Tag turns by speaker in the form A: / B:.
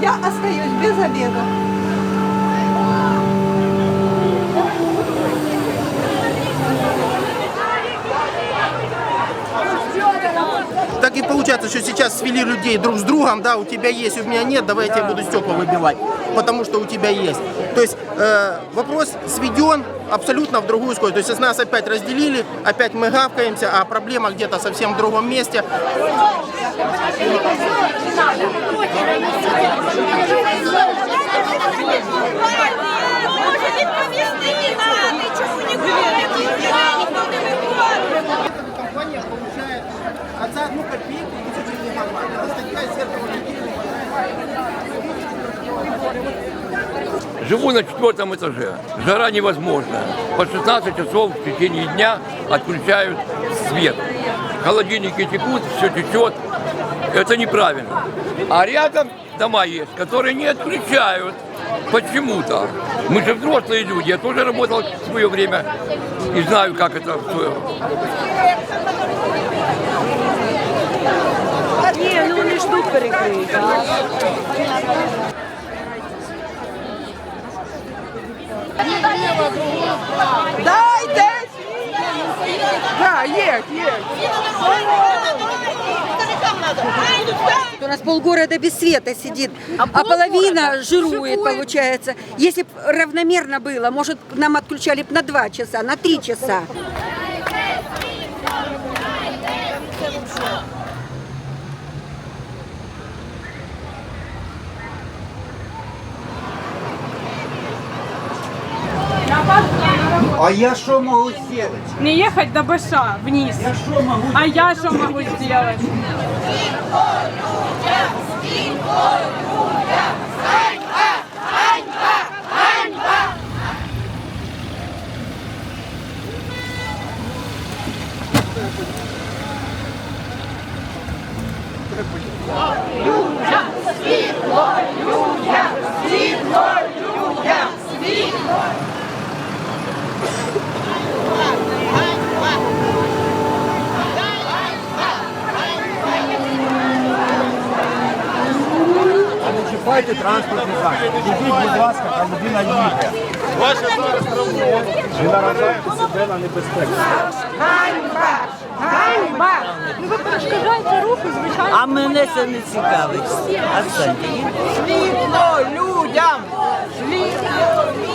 A: я остаюсь без обеда.
B: получается, что сейчас свели людей друг с другом, да, у тебя есть, у меня нет, давай я тебе буду стекла выбивать, потому что у тебя есть. То есть э, вопрос сведен абсолютно в другую скорость. То есть если нас опять разделили, опять мы гавкаемся, а проблема где-то совсем в другом месте.
C: Живу на четвертом этаже. Жара невозможная. По 16 часов в течение дня отключают свет. Холодильники текут, все течет. Это неправильно. А рядом дома есть, которые не отключают почему-то. Мы же взрослые люди. Я тоже работал в свое время и знаю, как это всё.
D: Ні, ну вони ж тут перекриють.
A: Да, есть, есть.
E: У нас полгорода без света сидит, а, половина жирует, получается. Если бы равномерно было, может, нам отключали бы на два часа, на три часа.
F: А я что могу сделать?
G: Не ехать до Быша вниз.
F: Я что могу
G: А я что могу сделать?
F: не чіпайте транспортний засіб. Ідіть, будь ласка, та людина їде. Ваша зараз робота. Ви наражаєте себе на небезпеку.
G: Ну ви перешкоджаєте руху, звичайно.
D: А мене це не цікавить. А це.
A: Світло людям! Світло людям!